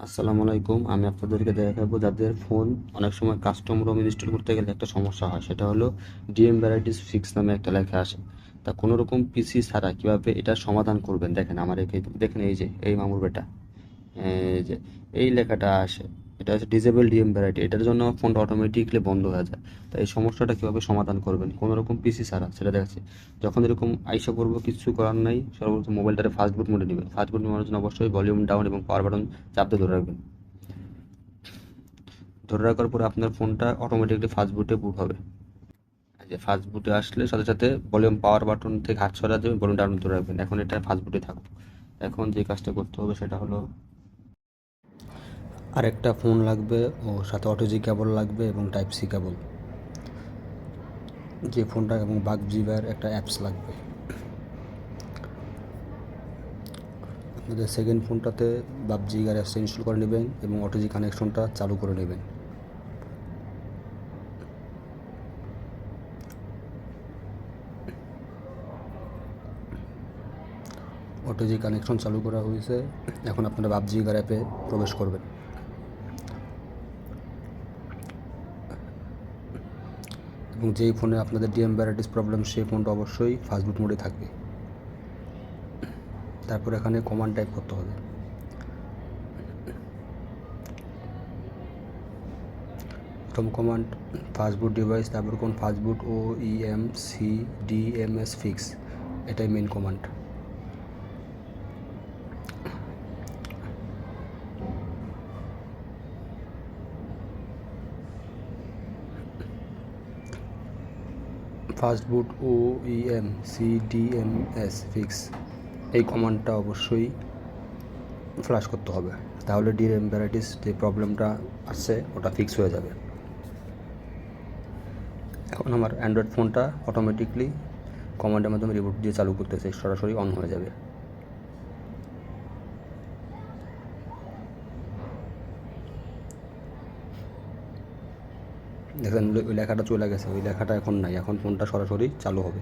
আসসালামু আলাইকুম। আমি আপনাদেরকে দেখাবো যাদের ফোন অনেক সময় কাস্টম রোম ইনস্টল করতে গেলে একটা সমস্যা হয়। সেটা হলো ডিএম ভ্যারাইটিস ফিক্স নামে একটা লেখা আসে তা কোনো রকম পিসি ছাড়া কীভাবে এটা সমাধান করবেন? দেখেন আমার দেখেন এই যে, এই মামুর বেটা। যে, এই লেখাটা আসে। এটা হচ্ছে ডিজেবল ডিএম ভ্যারাইটি এটার জন্য ফোনটা অটোমেটিকলি বন্ধ হয়ে যায়। তাই এই সমস্যাটা কীভাবে সমাধান করবেন? কোনো রকম পিসি ছাড়া, সেটা দেখাচ্ছে। যখন এরকম আইসা করব কিছু করার নাই, সর্বপ্রথম মোবাইলটারে ফাস্ট বুট মোডে নেবেন। ফাস্ট বুট নেওয়ার জন্য অবশ্যই ভলিউম ডাউন এবং পাওয়ার বাটন চাপতে ধরে রাখবেন। ধরে রাখার পরে আপনার ফোনটা অটোমেটিকলি ফাস্ট বুটে বুট হবে। যে ফাস্ট বুটে আসলে সাথে সাথে ভলিউম পাওয়ার বাটন থেকে হাত সরা দেবেন ভলিউম ডাউন ধরে রাখবেন। এখন এটা ফাস্ট বুটে থাকুক। এখন যে কাজটা করতে হবে সেটা হলো আরেকটা ফোন লাগবে ও সাথে অটোজি কেবল লাগবে এবং টাইপ সি কেবল। যে ফোনটা এবং বাগ জিবার একটা অ্যাপস লাগবে। আপনাদের সেকেন্ড ফোনটাতে বাবজি আর অ্যাপসটা ইনস্টল করে নেবেন এবং অটোজি কানেকশনটা চালু করে নেবেন। অটোজি কানেকশন চালু করা হয়েছে। এখন আপনারা বাবজি গার অ্যাপে প্রবেশ করবেন। এবং যেই ফোনে আপনাদের ডিএম ভ্যারাইটিস প্রবলেম সেই ফোনটা অবশ্যই ফাস্টবুট মোডে থাকবে। তারপর এখানে কমান্ড টাইপ করতে হবে। প্রথম কমান্ড ফাস্টবুট ডিভাইস তারপর কোন fastboot O EM C DMS fix এটাই main command fastboot O EM C DMS fix, এই কমান্ডটা অবশ্যই ফ্লাশ করতে হবে। তাহলে ডিএম ভ্যারাইটিস যে প্রবলেমটা আসছে, ওটা ফিক্স হয়ে যাবে। এখন আমার অ্যান্ড্রয়েড ফোনটা অটোমেটিকলি কমান্ডের মাধ্যমে রিবোট দিয়ে চালু করতেছে, সরাসরি অন হয়ে যাবে। দেখেন ওই লেখাটা চলে গেছে ওই লেখাটা এখন নাই এখন ফোনটা সরাসরি চালু হবে।